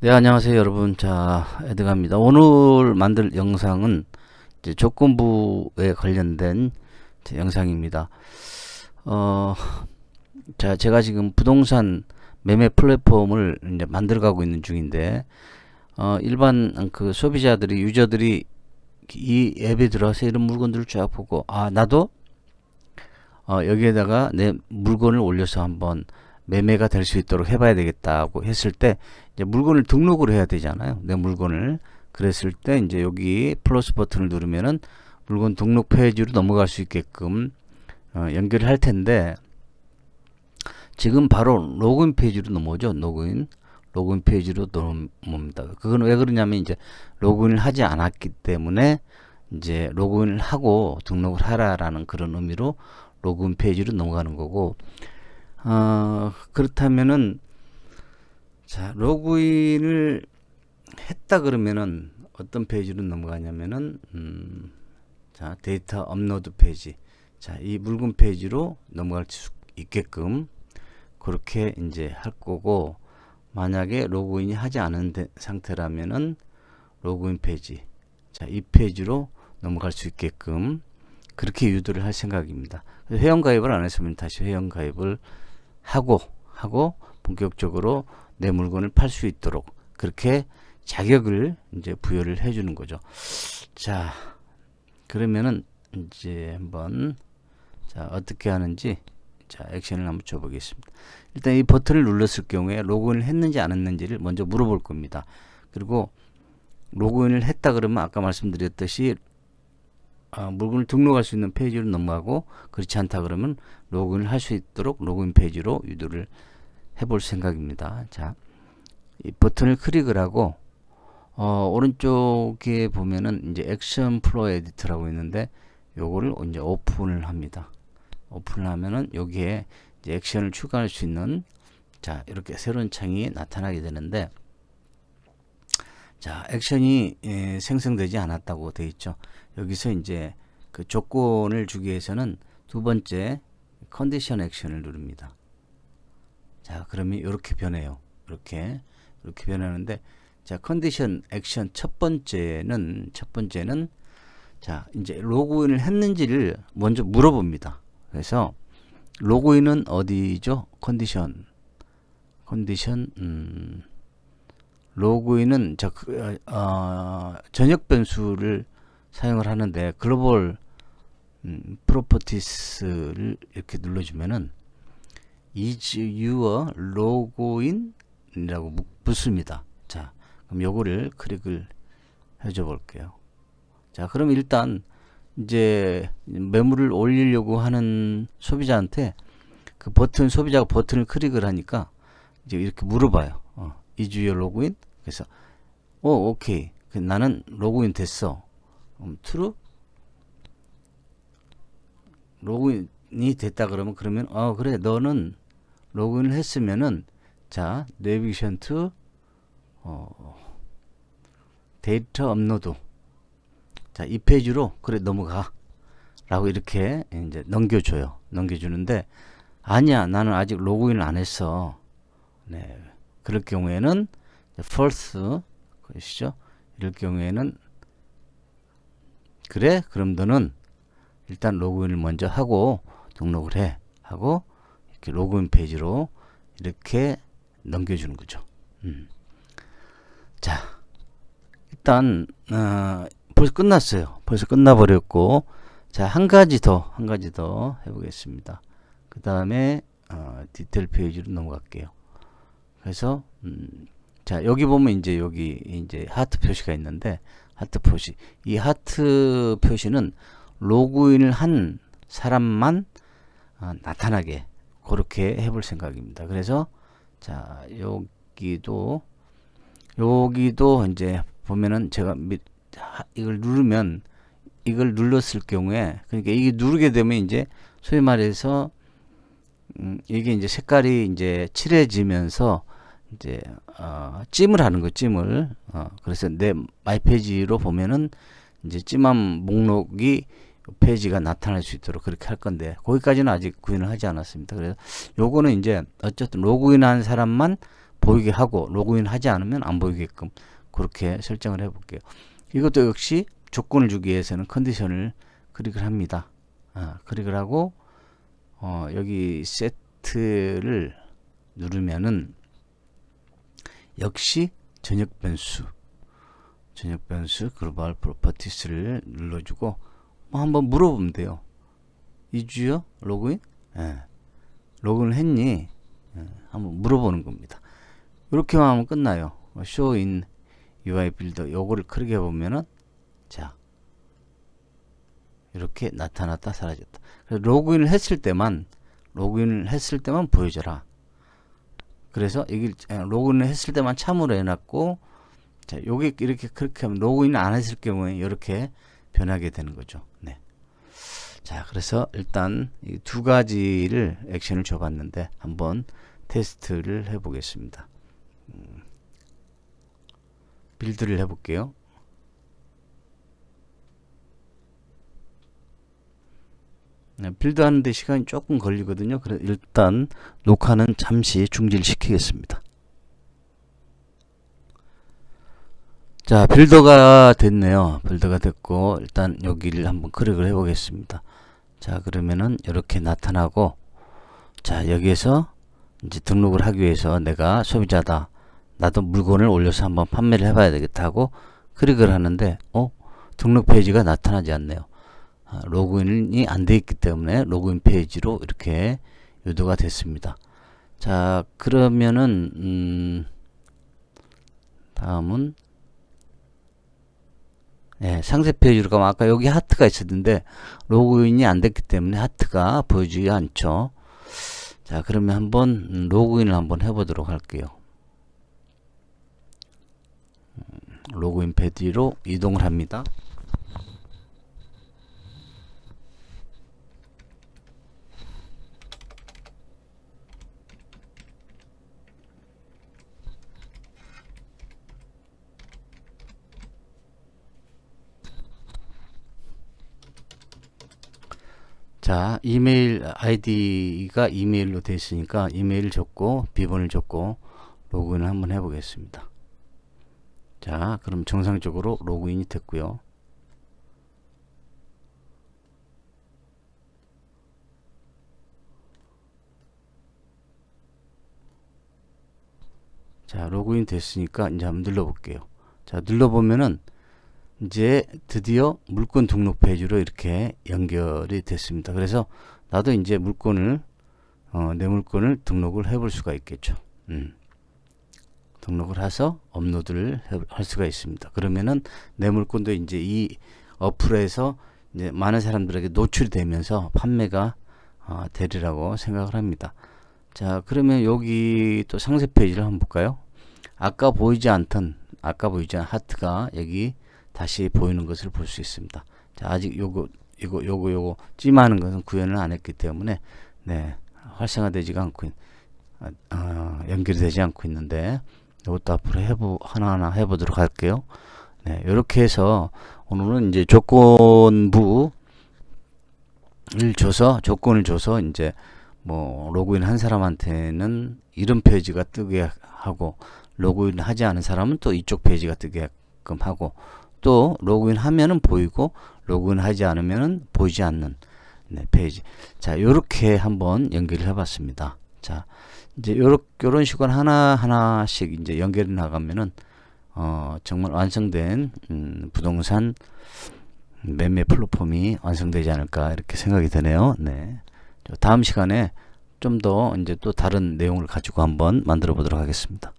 네, 안녕하세요, 여러분. 자, 에드가입니다. 오늘 만들 영상은 이제 조건부에 관련된 제 영상입니다. 어, 자, 제가 지금 부동산 매매 플랫폼을 이제 만들어 가고 있는 중인데, 어, 일반 그 소비자들이, 유저들이 이 앱에 들어와서 이런 물건들을 쫙 보고, 아, 나도 어, 여기에다가 내 물건을 올려서 한번 매매가 될 수 있도록 해봐야 되겠다고 했을 때 이제 물건을 등록을 해야 되잖아요. 내 물건을 그랬을 때 이제 여기 플러스 버튼을 누르면은 물건 등록 페이지로 넘어갈 수 있게끔 어, 연결을 할 텐데 지금 바로 로그인 페이지로 넘어오죠. 로그인 로그인 페이지로 넘어옵니다. 그건 왜 그러냐면 이제 로그인을 하지 않았기 때문에 이제 로그인을 하고 등록을 하라라는 그런 의미로 로그인 페이지로 넘어가는 거고 어, 그렇다면은 자 로그인을 했다 그러면은 어떤 페이지로 넘어가냐면은 음, 자 데이터 업로드 페이지 자 이 물건 페이지로 넘어갈 수 있게끔 그렇게 이제 할 거고 만약에 로그인이 하지 않은 데, 상태라면은 로그인 페이지 자 이 페이지로 넘어갈 수 있게끔 그렇게 유도를 할 생각입니다. 회원 가입을 안 했으면 다시 회원 가입을 하고 하고 본격적으로 내 물건을 팔 수 있도록 그렇게 자격을 이제 부여를 해주는 거죠. 자, 그러면은 이제 한번 자 어떻게 하는지 자 액션을 한번 줘보겠습니다. 일단 이 버튼을 눌렀을 경우에 로그인을 했는지 안 했는지를 먼저 물어볼 겁니다. 그리고 로그인을 했다 그러면 아까 말씀드렸듯이 어, 물건을 등록할 수 있는 페이지로 넘어가고 그렇지 않다 그러면 로그인을 할 수 있도록 로그인 페이지로 유도를 해볼 생각입니다. 자, 이 버튼을 클릭을 하고 어, 오른쪽에 보면은 이제 액션 플로 에디터라고 있는데 요거를 이제 오픈을 합니다. 오픈을 하면은 여기에 이제 액션을 추가할 수 있는 자 이렇게 새로운 창이 나타나게 되는데 자 액션이 예, 생성되지 않았다고 되어 있죠. 여기서 이제 그 조건을 주기 위해서는 두 번째 컨디션 액션을 누릅니다. 자, 그러면 이렇게 변해요. 이렇게 이렇게 변하는데 자, 컨디션 액션 첫 번째는 첫 번째는 자, 이제 로그인을 했는지를 먼저 물어봅니다. 그래서 로그인은 어디죠? 컨디션 컨디션 음 로그인은 저 어, 전역 변수를 사용을 하는데 글로벌 음, 프로퍼티스를 이렇게 눌러주면은 is your login이라고 붙습니다. 자, 그럼 요거를 클릭을 해줘 볼게요. 자, 그럼 일단 이제 매물을 올리려고 하는 소비자한테 그 버튼 소비자가 버튼을 클릭을 하니까 이제 이렇게 물어봐요. 어, is your login? 그래서 어, 오케이. 그 나는 로그인 됐어. 음, true? 로그인이 됐다 그러면 그러면 어 그래 너는 로그인을 했으면은 자 내비게이션 투 어, 데이터 업로드 자 이 페이지로 그래 넘어가 라고 이렇게 이제 넘겨줘요 넘겨주는데 아니야 나는 아직 로그인을 안 했어 네 그럴 경우에는 false 것이죠 이럴 경우에는 그래? 그럼 너는 일단 로그인을 먼저 하고 등록을 해. 하고 이렇게 로그인 페이지로 이렇게 넘겨주는 거죠. 음. 자, 일단 어, 벌써 끝났어요. 벌써 끝나버렸고 자, 한 가지 더, 한 가지 더 해보겠습니다. 그 다음에 어, 디테일 페이지로 넘어갈게요. 그래서 음, 자 여기 보면 이제 여기 이제 하트 표시가 있는데 하트 표시. 이 하트 표시는 로그인을 한 사람만 어, 나타나게 그렇게 해볼 생각입니다. 그래서 자 여기도 여기도 이제 보면은 제가 밑 이걸 누르면 이걸 눌렀을 경우에 그러니까 이게 누르게 되면 이제 소위 말해서 음, 이게 이제 색깔이 이제 칠해지면서 이제 어, 찜을 하는 거 찜을 어, 그래서 내 마이 페이지로 보면은 이제 찜한 목록이 페이지가 나타날 수 있도록 그렇게 할 건데 거기까지는 아직 구현을 하지 않았습니다. 그래서 요거는 이제 어쨌든 로그인한 사람만 보이게 하고 로그인 하지 않으면 안 보이게끔 그렇게 설정을 해 볼게요. 이것도 역시 조건을 주기 위해서는 컨디션을 클릭을 합니다. 아, 클릭을 하고 어, 여기 세트를 누르면은 역시 전역 변수 전역 변수 글로벌 프로퍼티스를 눌러주고 뭐 한번 물어보면 돼요. 이주요 로그인? 예. 로그인을 했니? 예. 한번 물어보는 겁니다. 이렇게만 하면 끝나요. show UI 빌더 요거를 크게 보면은 자 이렇게 나타났다 사라졌다. 그래서 로그인을 했을 때만 로그인을 했을 때만 보여줘라. 그래서 이게 로그인을 했을 때만 참으로 해놨고 자 요게 이렇게 그렇게 하면 로그인 안 했을 경우에 이렇게 변하게 되는 거죠. 네. 자 그래서 일단 이 두 가지를 액션을 줘 봤는데 한번 테스트를 해 보겠습니다. 음, 빌드를 해 볼게요. 네, 빌드 하는데 시간이 조금 걸리거든요. 그래 일단 녹화는 잠시 중지시키겠습니다. 자, 빌더가 됐네요. 빌더가 됐고 일단 여기를 한번 클릭을 해 보겠습니다. 자, 그러면은 이렇게 나타나고 자, 여기에서 이제 등록을 하기 위해서 내가 소비자다. 나도 물건을 올려서 한번 판매를 해 봐야 되겠다 하고 클릭을 하는데 어? 등록 페이지가 나타나지 않네요. 아, 로그인이 안돼 있기 때문에 로그인 페이지로 이렇게 유도가 됐습니다. 자, 그러면은 음 다음은 네, 상세 페이지로 가면 아까 여기 하트가 있었는데 로그인이 안 됐기 때문에 하트가 보여지지 않죠. 자, 그러면 한번 음, 로그인을 한번 해보도록 할게요. 음, 로그인 페이지로 이동을 합니다. 자, 이메일 아이디가 이메일로 되어 있으니까 이메일 줬고 비번을 줬고 로그인을 한번 해 보겠습니다. 자, 그럼 정상적으로 로그인이 됐고요. 자, 로그인 됐으니까 이제 한번 눌러 볼게요. 자, 눌러 보면은 이제 드디어 물건 등록 페이지로 이렇게 연결이 됐습니다. 그래서 나도 이제 물건을 어, 내 물건을 등록을 해볼 수가 있겠죠. 음. 등록을 해서 업로드를 해, 할 수가 있습니다. 그러면은 내 물건도 이제 이 어플에서 이제 많은 사람들에게 노출이 되면서 판매가 어, 되리라고 생각을 합니다. 자, 그러면 여기 또 상세 페이지를 한번 볼까요? 아까 보이지 않던 아까 보이지 않은 하트가 여기 다시 보이는 것을 볼 수 있습니다. 자, 아직 요거 이거 요거 요거 찜하는 것은 구현을 안 했기 때문에 네, 활성화되지가 않고 어, 어, 연결이 되지 않고 있는데 이것도 앞으로 해보 하나하나 해보도록 할게요. 네, 이렇게 해서 오늘은 이제 조건부를 줘서 조건을 줘서 이제 뭐 로그인 한 사람한테는 이런 페이지가 뜨게 하고 로그인 하지 않은 사람은 또 이쪽 페이지가 뜨게끔 하고 또 로그인 하면은 보이고 로그인 하지 않으면은 보이지 않는 네, 페이지. 자, 요렇게 한번 연결을 해 봤습니다. 자, 이제 요렇게 요런 식으로 하나 하나씩 이제 연결해 나가면은 어, 정말 완성된 음, 부동산 매매 플랫폼이 완성되지 않을까 이렇게 생각이 되네요. 네. 다음 시간에 좀 더 이제 또 다른 내용을 가지고 한번 만들어 보도록 하겠습니다.